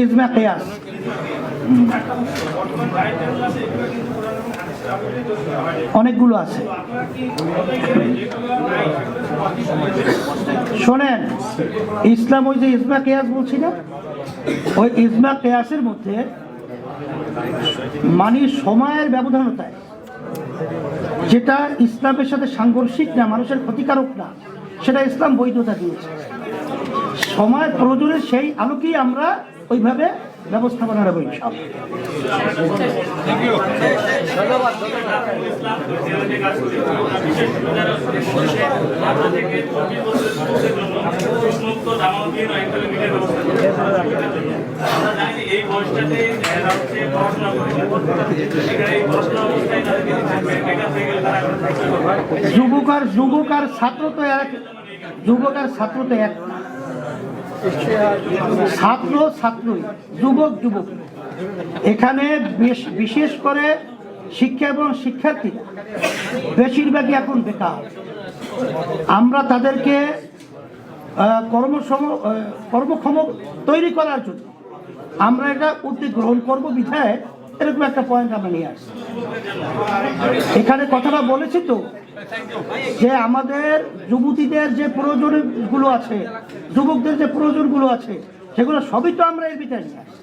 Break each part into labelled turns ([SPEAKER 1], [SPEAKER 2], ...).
[SPEAKER 1] ইজমা কেয়াস। অনেকগুলো আছে। শোনেন, ইসলাম ওই যে ইজমা কেয়াস বলছি না? ওই ইজমা কেয়াসের মধ্যে মানে সময়ের ব্যবধানতায় যেটা ইসলামের সাথে সাংঘর্ষিক না, মানুষের ক্ষতিকারক না, সেটা ইসলাম বৈধতা দিয়েছে। সময় প্রয়োজনে সেই আলোকেই আমরা ওইভাবে ব্যবস্থাপনা নেব যুবক আর যুবক আর ছাত্র তো এক, যুবক আর ছাত্র তো এক। ছাত্র ছাত্রই যুবক যুবক এখানে বেশ- বিশেষ করে শিক্ষা এবং শিক্ষার্থী, বেশিরভাগই এখন বেকার আমরা তাদেরকে কর্মসম কর্মক্ষম তৈরি করার জন্য আমরা এটা উদ্যোগ গ্রহণ করব বিধায় এরকম একটা পয়েন্ট আমরা নিয়ে আসছি। এখানে কথাটা বলেছি তো যে আমাদের যুবতীদের যে প্রয়োজনগুলো আছে যুবকদের যে প্রয়োজনগুলো আছে সেগুলো সবই তো আমরা এর ভিতরে নিয়ে আসছি।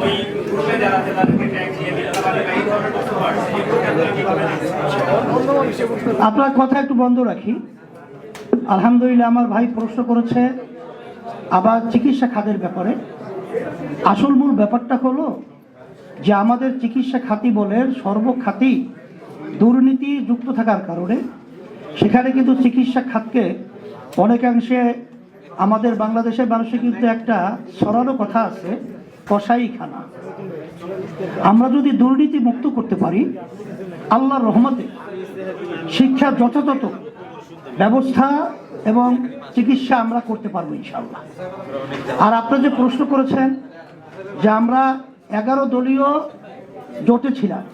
[SPEAKER 2] ওই গ্রুপে যারা আছে তাদেরকে ট্যাগ দিয়ে দিতে পারে বা এই ধরনের বক্তব্য আসছে এগুলোকে আপনারা কীভাবে দেখছেন?
[SPEAKER 1] আপনার কথা একটু বন্ধ রাখি। আলহামদুলিল্লাহ, আমার ভাই প্রশ্ন করেছে আবার চিকিৎসা খাতের ব্যাপারে। আসল মূল ব্যাপারটা হলো যে আমাদের চিকিৎসা খাতি বলে সর্বখাতি দুর্নীতি যুক্ত থাকার কারণে সেখানে কিন্তু চিকিৎসা খাতকে অনেকাংশে আমাদের বাংলাদেশের মানুষের কিন্তু একটা সরানো কথা আছে, কসাইখানা। আমরা যদি দুর্নীতি মুক্ত করতে পারি, আল্লাহর রহমতে শিক্ষার যথাযথ ব্যবস্থা এবং চিকিৎসা আমরা করতে পারব ইনশাল্লাহ আর আপনারা যে প্রশ্ন করেছেন যে আমরা এগারো দলীয় জোটে ছিলাম,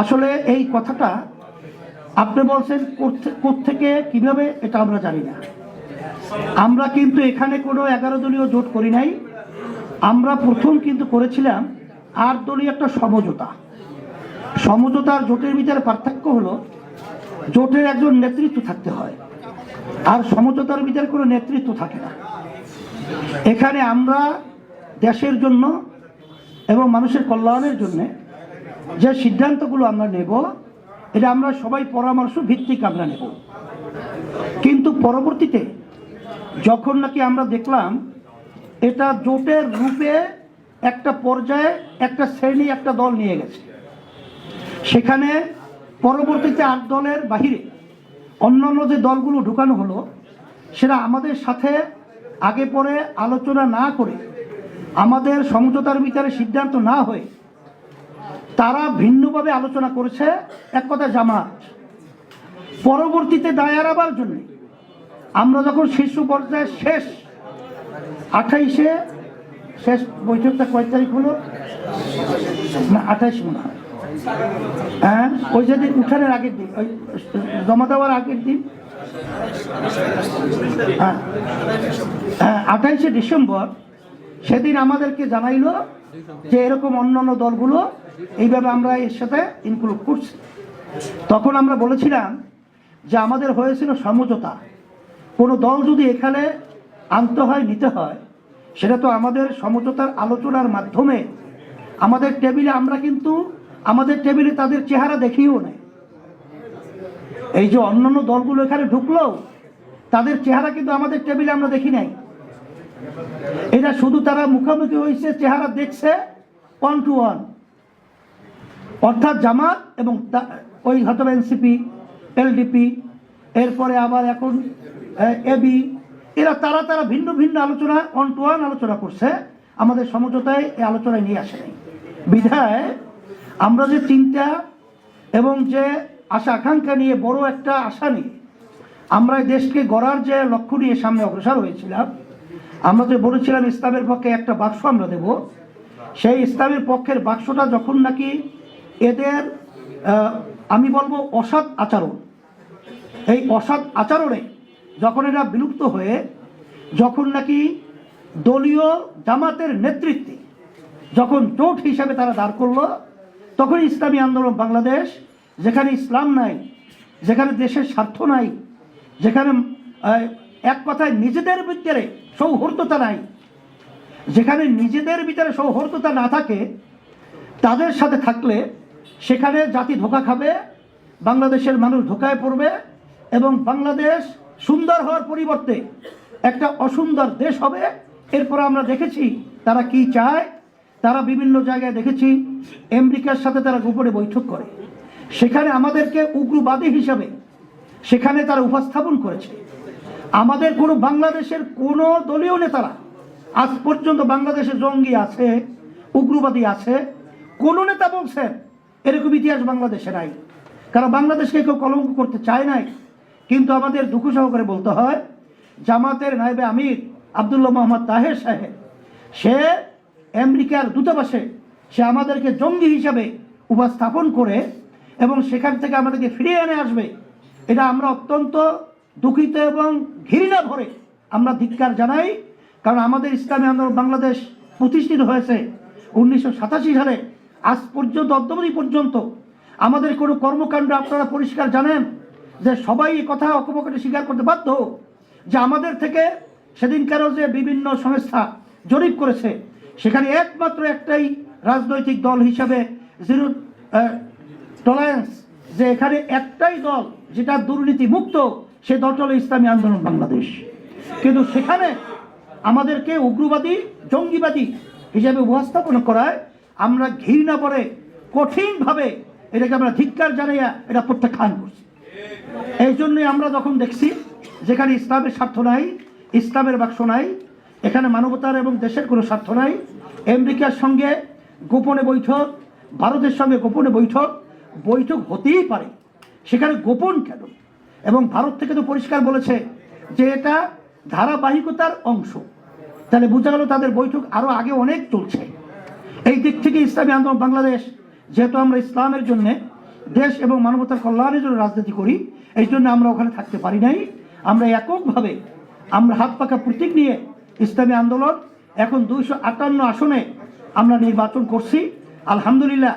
[SPEAKER 1] আসলে এই কথাটা আপনি বলছেন থেকে কীভাবে, এটা আমরা জানি না। আমরা কিন্তু এখানে কোনো এগারো দলীয় জোট করি নাই। আমরা প্রথম কিন্তু করেছিলাম আট দলীয় একটা সমঝোতা। সমঝোতার জোটের ভিতরে পার্থক্য হলো জোটের একজন নেতৃত্ব থাকতে হয়। আর সমঝোতার ভিতরে কোনো নেতৃত্ব থাকে না। এখানে আমরা দেশের জন্য এবং মানুষের কল্যাণের জন্য যে সিদ্ধান্তগুলো আমরা নেব, এটা আমরা সবাই পরামর্শ ভিত্তিক আমরা নেব। কিন্তু পরবর্তীতে যখন নাকি আমরা দেখলাম এটা জোটের রূপে একটা পর্যায়ে একটা শ্রেণি, একটা দল নিয়ে গেছে। সেখানে পরবর্তীতে আট দলের বাহিরে অন্যান্য যে দলগুলো ঢুকানো হলো সেটা আমাদের সাথে আগে পরে আলোচনা না করে আমাদের সমঝোতার বিচারে সিদ্ধান্ত না হয়ে তারা ভিন্নভাবে আলোচনা করেছে, এক কথা জামাত। পরবর্তীতে দায় এড়াবার জন্য আমরা যখন শীর্ষ পর্যায়ে শেষ আঠাইশে, শেষ বৈঠকটা কয় তারিখ হলো? না, আঠাইশ মনে হয়। হ্যাঁ ওই যেদিন উঠানের আগের দিন, ওই জমা দেওয়ার আগের দিন। হ্যাঁ হ্যাঁ আঠাইশে ডিসেম্বর সেদিন আমাদেরকে জানাইলো যে এরকম অন্যান্য দলগুলো এইভাবে আমরা এর সাথে ইনক্লুড করছি। তখন আমরা বলেছিলাম যে আমাদের হয়েছিল সমঝোতা। কোনো দল যদি এখানে আনতে হয় নিতে হয়, সেটা তো আমাদের সমঝোতার আলোচনার মাধ্যমে আমাদের টেবিলে আমরা কিন্তু আমাদের টেবিলে তাদের চেহারা দেখিও নেই। এই যে অন্যান্য দলগুলো এখানে ঢুকলো, তাদের চেহারা কিন্তু আমাদের টেবিলে আমরা দেখি নাই। এটা শুধু তারা মুখোমুখি হয়েছে চেহারা দেখছে ওয়ান টু ওয়ান অর্থাৎ জামাত এবং ওই হয়তো এনসিপি, এলডিপি, এরপরে আবার এখন এবি এরা তারা তারা ভিন্ন ভিন্ন আলোচনা ওয়ান টু ওয়ান আলোচনা করছে। আমাদের সমঝোতায় এই আলোচনায় নিয়ে আসে নাই বিধায় আমরা যে চিন্তা এবং যে আশা আকাঙ্ক্ষা নিয়ে বড় একটা আশা নিয়ে আমরা দেশকে গড়ার যে লক্ষ্য নিয়ে সামনে অগ্রসর হয়েছিলাম, আমরা যে বলেছিলাম ইসলামের পক্ষে একটা বাক্স আমরা দেব, সেই ইসলামের পক্ষের বাক্সটা যখন নাকি এদের আমি বলব অসৎ আচরণ, এই অসৎ আচরণে যখন এরা বিলুপ্ত হয়ে, যখন নাকি দলীয় জামাতের নেতৃত্বে যখন জোট হিসাবে তারা দাঁড় করল তখন ইসলামী আন্দোলন বাংলাদেশ, যেখানে ইসলাম নাই, যেখানে দেশের স্বার্থ নাই, যেখানে এক কথায় নিজেদের ভিতরে সৌহার্দ্যতা নাই, যেখানে নিজেদের ভিতরে সৌহার্দ্যতা না থাকে, তাদের সাথে থাকলে সেখানে জাতি ধোকা খাবে, বাংলাদেশের মানুষ ধোকায় পড়বে এবং বাংলাদেশ সুন্দর হওয়ার পরিবর্তে একটা অসুন্দর দেশ হবে। এরপর আমরা দেখেছি তারা কি চায়। তারা বিভিন্ন জায়গায় দেখেছি, আমেরিকার সাথে তারা গোপনে বৈঠক করে। সেখানে আমাদেরকে উগ্রবাদী হিসাবে সেখানে তারা উপস্থাপন করেছে। আমাদের কোনো বাংলাদেশের কোনো দলীয় নেতারা আজ পর্যন্ত বাংলাদেশে জঙ্গি আছে, উগ্রবাদী আছে, কোন নেতা বলছেন, এরকম ইতিহাস বাংলাদেশে নাই। কারণ বাংলাদেশকে কেউ কলঙ্ক করতে চায় নাই। কিন্তু আমাদের দুঃখ সহকারে বলতে হয়, জামাতের নাইবে আমির আবদুল্লাহ মোহাম্মদ তাহের সাহেব, সে আমেরিকার দূতাবাসে সে আমাদেরকে জঙ্গি হিসাবে উপস্থাপন করে এবং সেখান থেকে আমাদেরকে ফিরিয়ে এনে আসবে। এটা আমরা অত্যন্ত দুঃখিত এবং ঘৃণা ভরে আমরা ধিক্কার জানাই, কারণ আমাদের ইসলামী আন্দোলন বাংলাদেশ প্রতিষ্ঠিত হয়েছে উনিশশো সাতাশি সালে। আজ পর্যন্ত, অদ্যবধি পর্যন্ত আমাদের কোনো কর্মকাণ্ড আপনারা পরিষ্কার জানেন যে সবাই কথা অকপকটে স্বীকার করতে বাধ্য। যে আমাদের থেকে সেদিনকারও যে বিভিন্ন সংস্থা জরিপ করেছে সেখানে একমাত্র একটাই রাজনৈতিক দল হিসাবে জিরো টলারেন্স যে এখানে একটাই দল যেটা দুর্নীতি মুক্ত সে দলটা হলো ইসলামী আন্দোলন বাংলাদেশ। কিন্তু সেখানে আমাদেরকে উগ্রবাদী, জঙ্গিবাদী হিসাবে উপস্থাপন করায় আমরা ঘৃণা পরে কঠিনভাবে এটাকে আমরা ধিক্কার জানাইয়া এটা প্রত্যাখ্যান করছি। এই জন্যই আমরা যখন দেখছি যেখানে ইসলামের স্বার্থ নাই, ইসলামের বাক্স নাই এখানে মানবতার এবং দেশের কোনো স্বার্থ নাই। আমেরিকার সঙ্গে গোপনে বৈঠক, ভারতের সঙ্গে গোপনে বৈঠক বৈঠক হতেই পারে। সেখানে গোপন কেন? এবং ভারত থেকে তো পরিষ্কার বলেছে যে এটা ধারাবাহিকতার অংশ। তাহলে বোঝা গেল তাদের বৈঠক আরও আগে অনেক চলছে। এই দিক থেকে ইসলামী আন্দোলন বাংলাদেশ, যেহেতু আমরা ইসলামের জন্য দেশ এবং মানবতার কল্যাণের জন্য রাজনীতি করি, এই জন্য আমরা ওখানে থাকতে পারি নাই। আমরা এককভাবে আমরা হাত পাকা প্রতীক নিয়ে ইসলামী আন্দোলন। এখন দুইশো আটান্ন আসনে আমরা নির্বাচন করছি। আলহামদুলিল্লাহ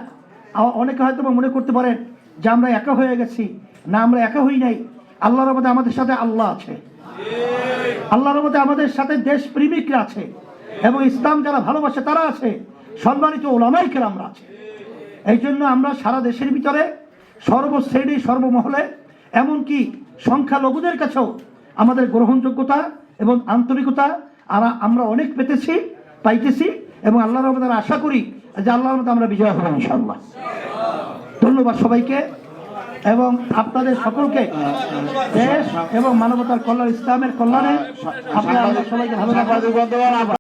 [SPEAKER 1] অনেকে হয়তো মনে করতে পারেন যে আমরা একা হয়ে গেছি। না, আমরা একা হই নাই। আল্লাহর মধ্যে আমাদের সাথে আল্লাহ আছে। আল্লাহর মধ্যে আমাদের সাথে দেশ প্রেমিকরা আছে এবং ইসলাম যারা ভালোবাসে তারা আছে। সম্মানিত ওলামাই কেরামরা আছে। এই জন্য আমরা সারা দেশের ভিতরে সর্বশ্রেণী, সর্বমহলে, এমনকি সংখ্যালঘুদের কাছেও আমাদের গ্রহণযোগ্যতা এবং আন্তরিকতা আমরা অনেক পেতেছি পাইতেছি এবং আল্লাহর রহমতে আশা করি যে আল্লাহর মধ্যে আমরা বিজয় হব ইনশাল্লাহ ধন্যবাদ সবাইকে এবং আপনাদের সকলকে দেশ এবং মানবতার কল্যাণ ইসলামের কল্যাণে আপনারা সবাইকে ভালো